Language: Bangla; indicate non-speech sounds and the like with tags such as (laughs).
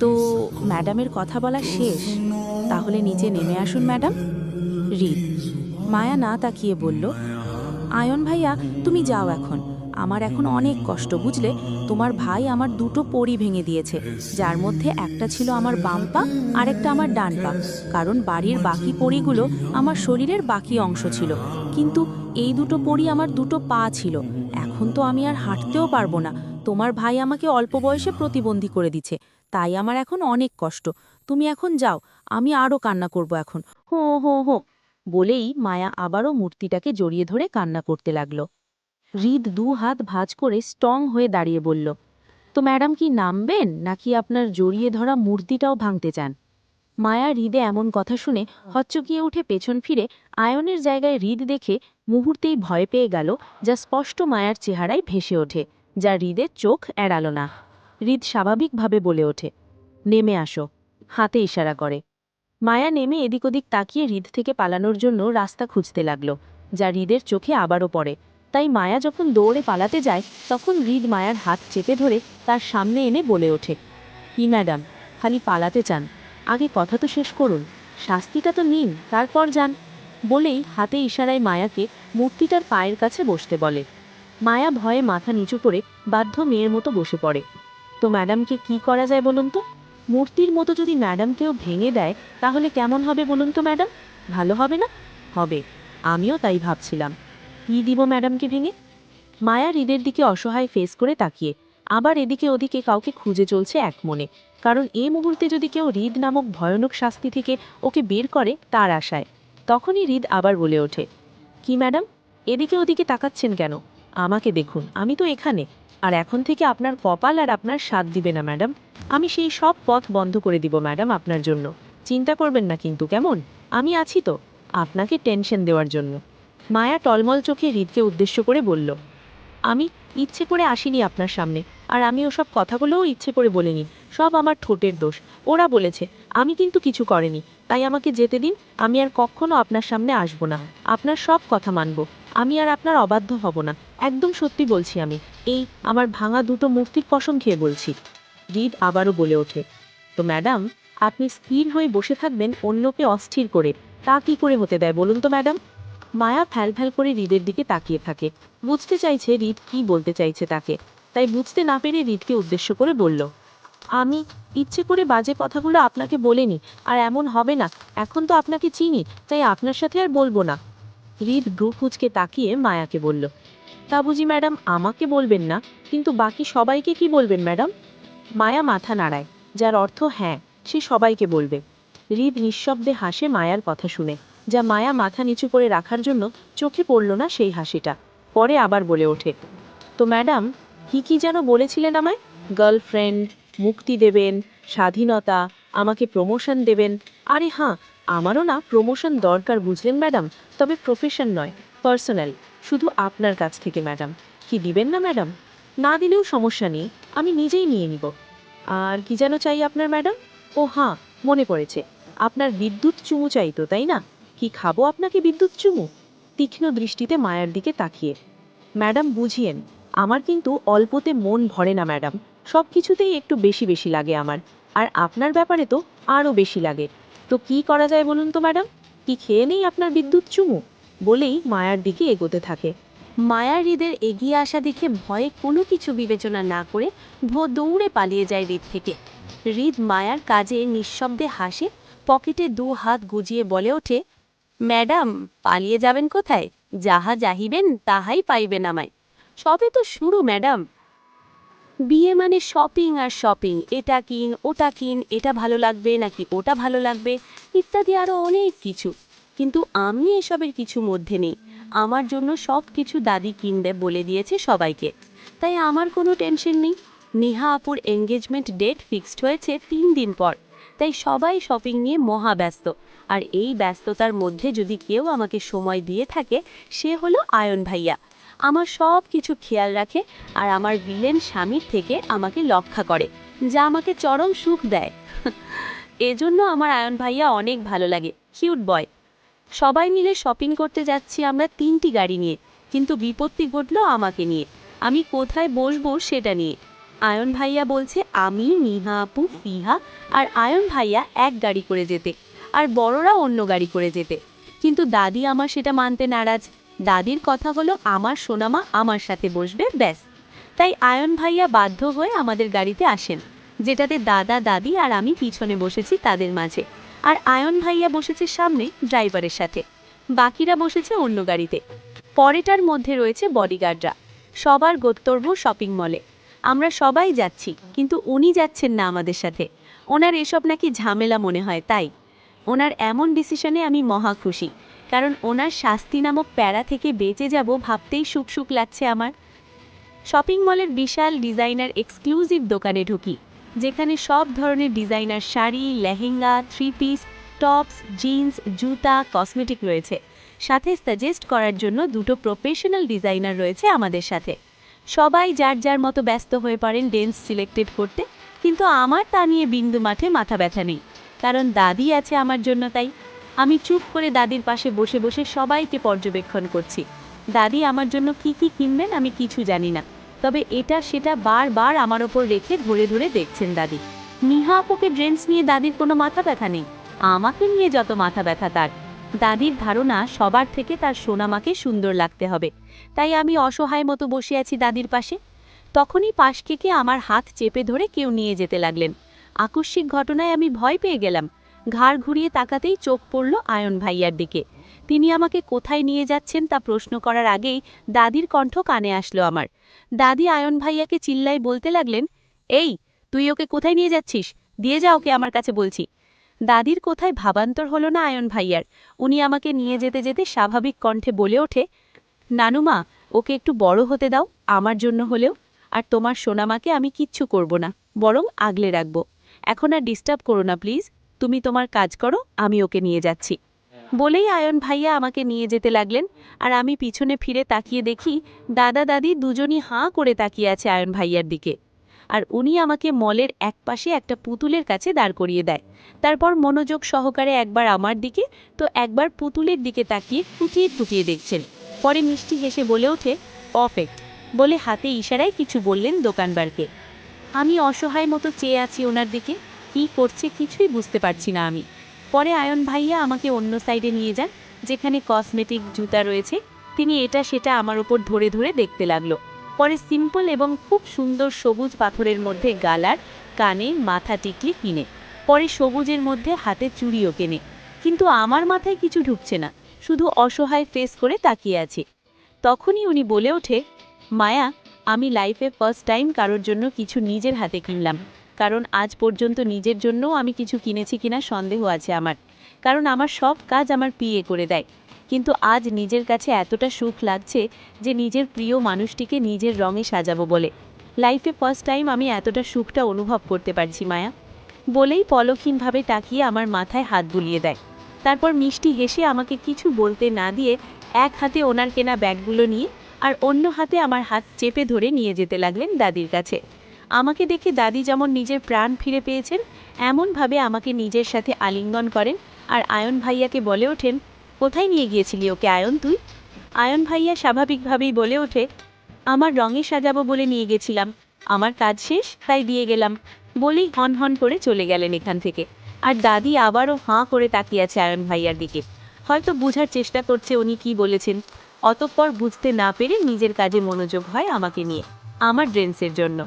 তো ম্যাডামের কথা বলা শেষ। তাহলে নিচে নেমে আসুন, ম্যাডাম। রিদ মায়া না তাকিয়ে বলল, আয়ন ভাইয়া, তুমি যাও এখন। আমার এখন অনেক কষ্ট, বুঝলে? তোমার ভাই আমার দুটো পরি ভেঙে দিয়েছে। যার মধ্যে একটা ছিল আমার বাম পা, আর একটা আমার ডান পা। কারণ বাড়ির বাকি পরিগুলো আমার শরীরের বাকি অংশ ছিল। কিন্তু এই দুটো পরি আমার দুটো পা ছিল। এখন তো আমি আর হাঁটতেও পারব না। তোমার ভাই আমাকে অল্প বয়সে প্রতিবন্ধী করে দিচ্ছে। তাই আমার এখন অনেক কষ্ট। তুমি এখন যাও, আমি আরও কান্না করব এখন। হো হো হো, বলেই মায়া আবারও মূর্তিটাকে জড়িয়ে ধরে কান্না করতে লাগল। হৃদ দু হাত ভাঁজ করে স্ট্রং হয়ে দাঁড়িয়ে বলল, তো ম্যাডাম কি নামবেন, নাকি আপনার জড়িয়ে ধরা মূর্তিটাও ভাঙতে চান? মায়া হৃদে এমন কথা শুনে হচ্চকিয়ে উঠে পেছন ফিরে আয়নের জায়গায় হৃদ দেখে মুহূর্তেই ভয় পেয়ে গেল, যা স্পষ্ট মায়ার চেহারায় ভেসে ওঠে, যা হৃদের চোখ এড়াল না। হৃদ স্বাভাবিকভাবে বলে ওঠে, নেমে আসো। হাতে ইশারা করে। মায়া নেমে এদিক ওদিক তাকিয়ে হৃদ থেকে পালানোর জন্য রাস্তা খুঁজতে লাগল, যা হৃদের চোখে আবারও পড়ে। তাই মায়া যখন দৌড়ে পালাতে যায়, তখন হৃদ মায়ার হাত চেপে ধরে তার সামনে এনে বলে ওঠে, কি ম্যাডাম, খালি পালাতে চান। আগে কথা তো শেষ করুন। শাস্তিটা তো নিন, তারপর যান। বলেই হাতে ইশারায় মায়াকে মূর্তিটার পায়ের কাছে বসতে বলে। মায়া ভয়ে মাথা নিচু করে বাধ্য মেয়ের মতো বসে পড়ে। তো ম্যাডামকে কি করা যায় বলুন তো? মূর্তির মতো যদি ম্যাডামকেও ভেঙে দেয়, তাহলে কেমন হবে বলুন তো ম্যাডাম? ভালো হবে না? হবে। আমিও তাই ভাবছিলাম। কি দিব ম্যাডামকে ভেঙে? মায়া হৃদের দিকে অসহায় ফেস করে তাকিয়ে। আবার এদিকে ওদিকে কাউকে খুঁজে চলছে এক মনে। কারণ এই মুহূর্তে যদি কেউ হৃদ নামক ভয়ানক শাস্তি থেকে ওকে বের করে, তার আশায়। তখনই হৃদ আবার বলে ওঠে, কি ম্যাডাম? এদিকে ওদিকে তাকাচ্ছেন কেন? আমাকে দেখুন, আমি তো এখানে। আর এখন থেকে আপনার কপাল আর আপনার স্বাদ দিবে না, ম্যাডাম। আমি সেই সব পথ বন্ধ করে দিব, ম্যাডাম, আপনার জন্য। চিন্তা করবেন না কিন্তু, কেমন? আমি আছি তো, আপনাকে টেনশন দেওয়ার জন্য। মায়া টলমল চোখে হৃদকে উদ্দেশ্য করে বলল, আমি ইচ্ছে করে আসিনি আপনার সামনে, আর আমি ওসব কথাগুলোও ইচ্ছে করে বলিনি। সব আমার ঠোঁটের দোষ। ওরা বলেছে, আমি কিন্তু কিছু করেনি। তাই আমাকে যেতে দিন, আমি আর কখনো আপনার সামনে আসব না। আপনার সব কথা মানব। আমি আর আপনার অবাধ্য হব না। একদম সত্যি বলছি আমি। এই, আমার ভাঙা দুটো মূর্তির কসম খেয়ে বলছি। হৃদ আবারও বলে ওঠে। তো ম্যাডাম, আপনি স্থির হয়ে বসে থাকবেন অন্যকে অস্থির করে। তা কি করে হতে দেয় বলুন তো ম্যাডাম? মায়া ফ্যাল ফ্যাল করে রিদের দিকে তাকিয়ে থাকে। বুঝতে চাইছে হৃদ কি বলতে চাইছে তাকে। তাই বুঝতে না পেরে রিদকে উদ্দেশ্য করে বলল, আমি ইচ্ছে করে বাজে কথাগুলো আপনাকে বলিনি, আর এমন হবে না। এখন তো আপনাকে চিনি, তাই আপনার সাথে আর বলব না। হৃদ ভ্রু তাকিয়ে মায়াকে বলল তা বুঝি ম্যাডাম, আমাকে বলবেন না, কিন্তু বাকি সবাইকে কি বলবেন ম্যাডাম? মায়া মাথা নাড়ায়, যার অর্থ হ্যাঁ সে সবাইকে বলবে। হৃদ নিঃশব্দে হাসে মায়ার কথা শুনে, যা মায়া মাথা নিচু করে রাখার জন্য চোখে পড়ল না সেই হাসিটা। পরে আবার বলে ওঠে, তো ম্যাডাম, কি কি যেন বলেছিলেন আমায়? গার্লফ্রেন্ড, মুক্তি দেবেন, স্বাধীনতা, আমাকে প্রমোশন দেবেন। আরে হ্যাঁ আমারও না প্রমোশন দরকার বুঝলেন ম্যাডাম, তবে প্রফেশন নয় পার্সোনাল শুধু আপনার কাছ থেকে ম্যাডাম। কি দিবেন না ম্যাডাম? না দিলেও সমস্যা নেই, আমি নিজেই নিয়ে নিব। আর কি যেন চাই আপনার ম্যাডাম? ও হ্যাঁ মনে পড়েছে, আপনার বিদ্যুৎ চুমু চাই তো, তাই না? কি খাব আপনাকে বিদ্যুৎ চুমু? তীক্ষ্ণ দৃষ্টিতে মায়ের দিকে তাকিয়ে। ম্যাডাম বুঝিয়েন, আমার কিন্তু অল্পতে মন ভরে না ম্যাডাম সব কিছুতেই একটু বেশি বেশি লাগে আমার। আর আপনার ব্যাপারে তো আরও বেশি লাগে। তো কি করা যায় বলুন তো, ম্যাডাম? কি খেয়ে নেই আপনার বিদ্যুৎ চুমু? বলেই মায়ার দিকে এগোতে থাকে। মায়া হৃদের এগিয়ে আসা দেখে ভয়ে কোনো কিছু বিবেচনা না করে ভো দৌড়ে পালিয়ে যায় হৃদ থেকে। হৃদ মায়ার কাজে নিঃশব্দে হাসে, পকেটে দু হাত গুজিয়ে বলে ওঠে, ম্যাডাম, পালিয়ে যাবেন কোথায়? যাহা যাহিবেন, তাহাই পাইবেন আমায়। সবে তো শুরু, ম্যাডাম। বিয়ে মানে শপিং আর শপিং এটা কিন, ওটা কিন, এটা ভালো লাগবে নাকি ওটা ভালো লাগবে, ইত্যাদি আরও অনেক কিছু। কিন্তু আমি এসবের কিছু মধ্যে নেই। আমার জন্য সব কিছু দাদি কিনবে বলে দিয়েছে সবাইকে। তাই আমার কোনো টেনশন নেই। নেহা আপুর এঙ্গেজমেন্ট ডেট ফিক্সড হয়েছে তিন দিন পর। তাই সবাই শপিং নিয়ে মহা ব্যস্ত। আর এই ব্যস্ততার মধ্যে যদি কেউ আমাকে সময় দিয়ে থাকে, সে হলো আয়ন ভাইয়া। আমার সব কিছু খেয়াল রাখে আর আমার ভিলেন স্বামীর থেকে আমাকে রক্ষা করে, যা আমাকে চরম সুখ দেয়। (laughs) এজন্য আমার আয়ন ভাইয়া অনেক ভালো লাগে, কিউট বয়। সবাই মিলে শপিং করতে যাচ্ছি আমরা তিনটি গাড়ি নিয়ে, কিন্তু বিপত্তি ঘটলো আমাকে নিয়ে। আমি কোথায় বসবো সেটা নিয়ে। আয়ন ভাইয়া বলছে, আমি, নিহা আপু, ফিহা আর আয়ন ভাইয়া এক গাড়ি করে যেতে, আর বড়রা অন্য গাড়ি করে যেতে। কিন্তু দাদি আমার সেটা মানতে নারাজ। দাদির কথা হলো, আমার সোনামা আমার সাথে বসবে, ব্যাস। তাই আয়ন ভাইয়া বাধ্য হয়ে আমাদের গাড়িতে আসেন, যেটাতে দাদা, দাদি আর আমি পিছনে বসেছি তাদের মাঝে। আর আয়ন ভাইয়া বসেছে সামনে ড্রাইভারের সাথে, বাকিরা বসেছে অন্য গাড়িতে। পরেটার মধ্যে রয়েছে বডিগার্ডরা সবার গন্তব্য শপিং মলে আমরা সবাই যাচ্ছি, কিন্তু উনি যাচ্ছেন না আমাদের সাথে। ওনার এসব নাকি ঝামেলা মনে হয়, তাই। ওনার এমন ডিসিশনে আমি মহা খুশি। কারণ ওনার শাস্তি নামক প্যারা থেকে বেঁচে যাব ভাবতেই সুখ সুখ লাগছে আমার। শপিং মলের বিশাল ডিজাইনার এক্সক্লুসিভ দোকানে ঢুকি, যেখানে সব ধরনের designer sari, lehenga three piece tops jeans জুতা কসমেটিক রয়েছে। সাথে সাজেস্ট করার জন্য দুটো প্রফেশনাল ডিজাইনার রয়েছে আমাদের সাথে। সবাই যার যার মতো ব্যস্ত হয়ে পড়েন ডেন্স সিলেক্টেড করতে, কিন্তু আমার তা নিয়ে বিন্দু মাঠে মাথা ব্যথা নেই। কারণ দাদি আছে আমার জন্য তাই। আমি চুপ করে দাদির পাশে বসে বসে সবাইকে পর্যবেক্ষণ করছি। দাদি আমার জন্য কি কি কিনবেন আমি কিছু জানি না। তবে এটা সেটা বারবার আমার ওপর রেখে ধরে ধরে দেখছেন দাদি। নিহা আপুকে ড্রেন্স নিয়ে দাদির কোনো মাথা ব্যথা নেই। আমাকে নিয়ে যত মাথা ব্যথা তার। দাদির ধারণা সবার থেকে তার সোনামাকে সুন্দর লাগতে হবে। তাই আমি অসহায় মতো বসে আছি দাদির পাশে। তখনই পাশ থেকে আমার হাত চেপে ধরে কেউ নিয়ে যেতে লাগলেন। আকস্মিক ঘটনায় আমি ভয় পেয়ে গেলাম। ঘাড় ঘুরিয়ে তাকাতেই চোখ পড়ল আয়ন ভাইয়ার দিকে। তিনি আমাকে কোথায় নিয়ে যাচ্ছেন তা প্রশ্ন করার আগেই দাদির কণ্ঠ কানে আসলো আমার। দাদি আয়ন ভাইয়াকে চিল্লাই বলতে লাগলেন, এই, তুই ওকে কোথায় নিয়ে যাচ্ছিস? দিয়ে যা ওকে আমার কাছে বলছি। দাদির কোথায় ভাবান্তর হলো না আয়ন ভাইয়ার। উনি আমাকে নিয়ে যেতে যেতে স্বাভাবিক কণ্ঠে বলে ওঠে নানুমা ওকে একটু বড় হতে দাও, আমার জন্য হলেও, আর তোমার সোনামাকে আমি কিচ্ছু করব না, বরং আগলে রাখব। এখন আর ডিস্টার্ব করো না প্লিজ তুমি তোমার কাজ করো, আমি ওকে নিয়ে যাচ্ছি। বলেই আয়ন ভাইয়া আমাকে নিয়ে যেতে লাগলেন, আর আমি পিছনে ফিরে তাকিয়ে দেখি দাদা দাদি দুজনই হাঁ করে তাকিয়ে আছে আয়ন ভাইয়ার দিকে। আর উনি আমাকে মলের এক পাশে একটা পুতুলের কাছে দাঁড় করিয়ে দেয়। তারপর মনোযোগ সহকারে একবার আমার দিকে, তো একবার পুতুলের দিকে তাকিয়ে টুকিয়ে টুকিয়ে দেখছেন। পরে মিষ্টি হেসে বলে ওঠে পারফেক্ট বলে হাতে ইশারায় কিছু বললেন দোকানবারকে আমি অসহায় মতো চেয়ে আছি ওনার দিকে। কি করছে কিছুই বুঝতে পারছি না আমি। পরে আয়ন ভাইয়া আমাকে অন্য সাইডে নিয়ে যান, যেখানে কসমেটিক জুতা রয়েছে। তিনি এটা সেটা আমার ওপর ধরে ধরে দেখতে লাগল। পরে সিম্পল এবং খুব সুন্দর সবুজ পাথরের মধ্যে গালার, কানে মাথা টিকলি কিনে। পরে সবুজের মধ্যে হাতে চুড়িও কেনে। কিন্তু আমার মাথায় কিছু ঢুকছে না, শুধু অসহায় ফেস করে তাকিয়ে আছে। তখনই উনি বলে ওঠে, মায়া, আমি লাইফে ফার্স্ট টাইম কারোর জন্য কিছু নিজের হাতে কিনলাম। কারণ আজ পর্যন্ত নিজের জন্যও আমি কিছু কিনেছি কিনা সন্দেহ আছে আমার। কারণ আমার সব কাজ আমার পিয়ে করে দেয়। কিন্তু আজ নিজের কাছে এতটা সুখ লাগছে যে নিজের প্রিয় মানুষটিকে নিজের রঙে সাজাবো বলে। লাইফে ফার্স্ট টাইম আমি এতটা সুখটা অনুভব করতে পারছি, মায়া। বলেই পলকহীনভাবে তাকিয়ে আমার মাথায় হাত বুলিয়ে দেয়। তারপর মিষ্টি হেসে আমাকে কিছু বলতে না দিয়ে এক হাতে ওনার কেনা ব্যাগগুলো নিয়ে আর অন্য হাতে আমার হাত চেপে ধরে নিয়ে যেতে লাগলেন দাদির কাছে। আমাকে দেখে দাদি যেমন নিজের প্রাণ ফিরে পেয়েছেন, এমনভাবে আমাকে নিজের সাথে আলিঙ্গন করেন আর আয়ন ভাইয়াকে বলে ওঠেন, কোথায় নিয়ে গিয়েছিলি ওকে আয়ন তুই? আয়ন ভাইয়া স্বাভাবিকভাবেই বলে ওঠে, আমার রঙে সাজাবো বলে নিয়ে গেছিলাম, আমার কাজ শেষ, তাই দিয়ে গেলাম। বলেই হন হন করে চলে গেলেন এখান থেকে। আর দাদি আবারও হাঁ করে তাকিয়ে আছে আয়ন ভাইয়ার দিকে। হয়তো বোঝার চেষ্টা করছে উনি কি বলেছেন। অতঃপর বুঝতে না পেরে নিজের কাজে মনোযোগ হয় আমাকে নিয়ে, আমার ড্রেন্সের জন্য।